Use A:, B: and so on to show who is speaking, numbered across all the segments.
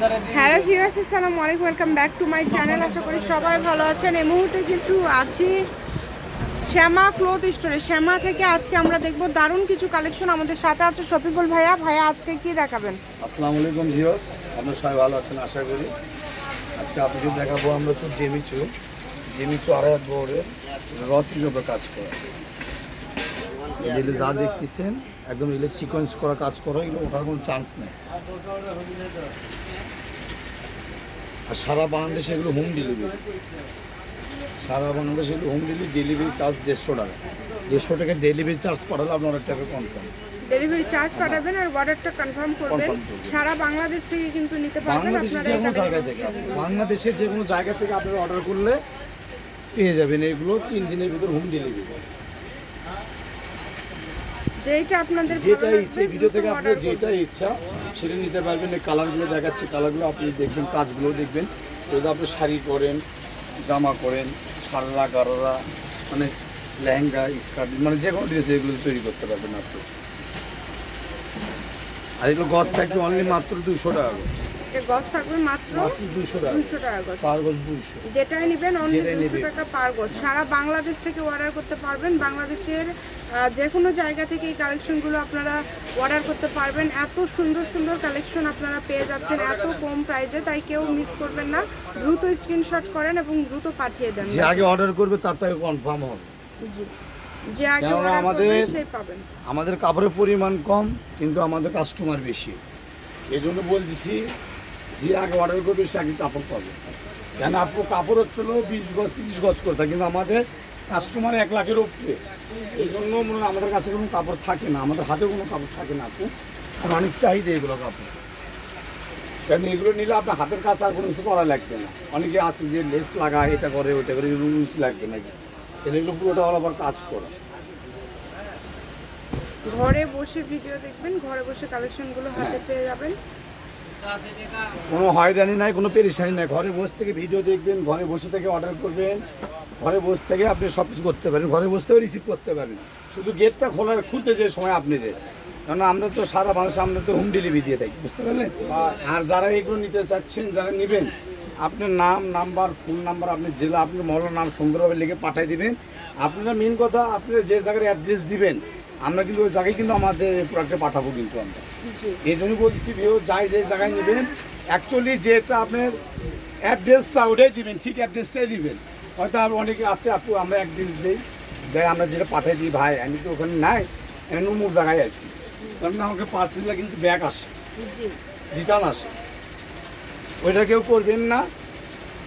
A: Hello viewers, আসসালামু আলাইকুম, welcome back to my channel. আশা করি সবাই ভালো আছেন। এই মুহূর্তে কিন্তু আছি শ্যামা ক্লোথ স্টোরে। শ্যামা থেকে আজকে আমরা দেখব দারুণ কিছু কালেকশন আমাদের সাথে আছে শফিকুল ভাইয়া। ভাইয়া, আজকে কি দেখাবেন?
B: আসসালামু আলাইকুম ভিউয়ার্স, আপনারা সবাই ভালো আছেন আশা করি। আজকে আপনাদের দেখাবো আমরা হচ্ছে জেমিচু। জেমিচু আড়াই হাত বোর্ডের রসির উপর কাজ করা। এই যা দেখতেছেন, একদম এগুলো সিকোয়েন্স করা কাজ করা, এগুলো ওঠার কোনো চান্স নেই। আর সারা বাংলাদেশে এগুলো হোম ডেলিভারি সারা বাংলাদেশে এগুলো হোম ডেলিভারি ডেলিভারি চার্জ দেড়শো টাকা। দেড়শো টাকা ডেলিভারি চার্জ পাঠালে আপনার অনেক টাকা কনফার্ম
A: ডেলিভারি চার্জ পাঠাবেন আর অর্ডারটা কনফার্ম করবেন। সারা বাংলাদেশ থেকে কিন্তু নিতে পারবেন
B: বাংলাদেশের
A: আপনারা
B: যে কোনো জায়গা থেকে বাংলাদেশের যে কোনো জায়গা থেকে আপনারা অর্ডার করলে পেয়ে যাবেন এগুলো তিন দিনের ভিতর হোম ডেলিভারি
A: আপনাদের
B: যেটা ইচ্ছে ভিডিও থেকে আপনার যেটা ইচ্ছা সেটা নিতে পারবেন। এই কালারগুলো দেখাচ্ছে কালারগুলো আপনি দেখবেন কাজগুলো দেখবেন। যদি আপনি শাড়ি পরেন জামা পরেন সাররা গাররা মানে লেহেঙ্গা স্কার্ট মানে যে কোনো ড্রেস এগুলো তৈরি করতে পারবেন আপনি। আর এগুলো গছ থাকবে অনলি মাত্র দুশো টাকা।
A: এটা গজ থাকবে মাত্র
B: দুশো টাকা।
A: টাকা গজ
B: পার
A: যেটাই নেবেন অনলি
B: যেটাই
A: দুশো
B: নেবেন।
A: টাকা পার গজ সারা বাংলাদেশ থেকে অর্ডার করতে পারবেন। বাংলাদেশের যে কোনো জায়গা থেকে এই কালেকশনগুলো আপনারা অর্ডার করতে পারবেন। এত সুন্দর সুন্দর কালেকশন আপনারা পেয়ে যাচ্ছেন। এত কম প্রাইজে তাই কেউ মিস করবেন না। দ্রুত স্ক্রিনশট করেন এবং দ্রুত পাঠিয়ে দেন।
B: যে আগে অর্ডার করবে তার টাকা কনফার্ম হবে।
A: জি। যে আগে
B: আমাদের- আমাদের কাপড়ের পরিমাণ কম কিন্তু আমাদের কাস্টমার বেশি। এই জন্য বলতেছি যে আগে অর্ডার করবে সে আগে কাপড় পাবে। কেন আপু কাপড় হচ্ছিল বিশ গজ তিরিশ গজ করতে কিন্তু আমাদের কাস্টমার এক লাখের উপরে। এই জন্য মনে হয় আমাদের কাছে কোনো কাপড় থাকে না আমাদের হাতে কোনো কাপড় থাকে না আপু। আর অনেক চাহিদা এগুলো কাপড়। কারণ এগুলো নিলে আপনার হাতের কাছে আর কোনো কিছু করা লাগবে না। অনেকে আছে যে লেস লাগায় এটা করে ওটা করে রুলস লাগবে নাকি এগুলো পুরোটা হলো আবার কাজ করা।
A: ঘরে বসে ভিডিও দেখবেন ঘরে বসে কালেকশনগুলো হাতে পেয়ে যাবেন।
B: কোনো হয়রানি নাই, কোনো পেরেশানি নাই। ঘরে বসে থেকে ভিডিও দেখবেন, ঘরে বসে থেকে অর্ডার করবেন। ঘরে বসে থেকে আপনি সব কিছু করতে পারেন ঘরে বসে থেকে রিসিভ করতে পারেন শুধু গেটটা খোলা, খুলতে যে সময় আপনি দেন কারণ আমরা তো সারা মানুষ আমরা তো হোম ডেলিভারি দিয়ে থাকি, বুঝতে পারলেন? আর যারা এগুলো নিতে চাচ্ছেন, যারা নেবেন, আপনার নাম নাম্বার ফোন নাম্বার আপনি জেলা, আপনার মহলার নাম সুন্দরভাবে লিখে পাঠিয়ে দিবেন। আপনারা মেন কথা আপনি যে জায়গার অ্যাড্রেস দিবেন আমরা কিন্তু ওই জায়গায় কিন্তু আমাদের প্রোডাক্টে পাঠাবো কিন্তু আমরা। এই জন্য বলছি ভিও যাই যে জায়গায় নেবেন অ্যাকচুয়ালি যেটা আপনার অ্যাড্রেসটা ওটাই দিবেন ঠিক অ্যাড্রেসটাই দিবেন। হয়তো আর অনেকে আছে আপু আমরা অ্যাড্রেস দিই যাই আমরা যেটা পাঠিয়ে দিই ভাই আমি তো ওখানে নাই আমি অমুক জায়গায় আছি। কারণ আমাকে পার্সেলটা কিন্তু ব্যাগ আসে রিটার্ন আসে। ওইটা কেউ করবেন না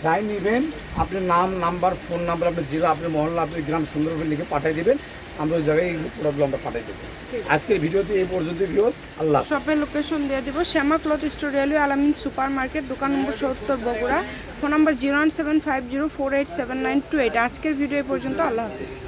B: যাই নেবেন আপনার নাম নাম্বার ফোন নাম্বার আপনার জেলা আপনার মহল্লা আপনার গ্রাম সুন্দরভাবে লিখে পাঠিয়ে দেবেন। আমরা ওই জায়গায় এই প্রবলেম আমরা পাঠিয়ে দেবো। আজকের ভিডিওতে এই পর্যন্ত ভিউস আল্লাহ।
A: শপের লোকেশন দিয়ে দেবো। Shyama cloth store railway Alamin super market দোকান নম্বর সত্তর Bogura. Phone number zero one seven five zero four eight seven nine two eight. আজকের ভিডিও এই পর্যন্ত। আল্লাহ হাফিজ।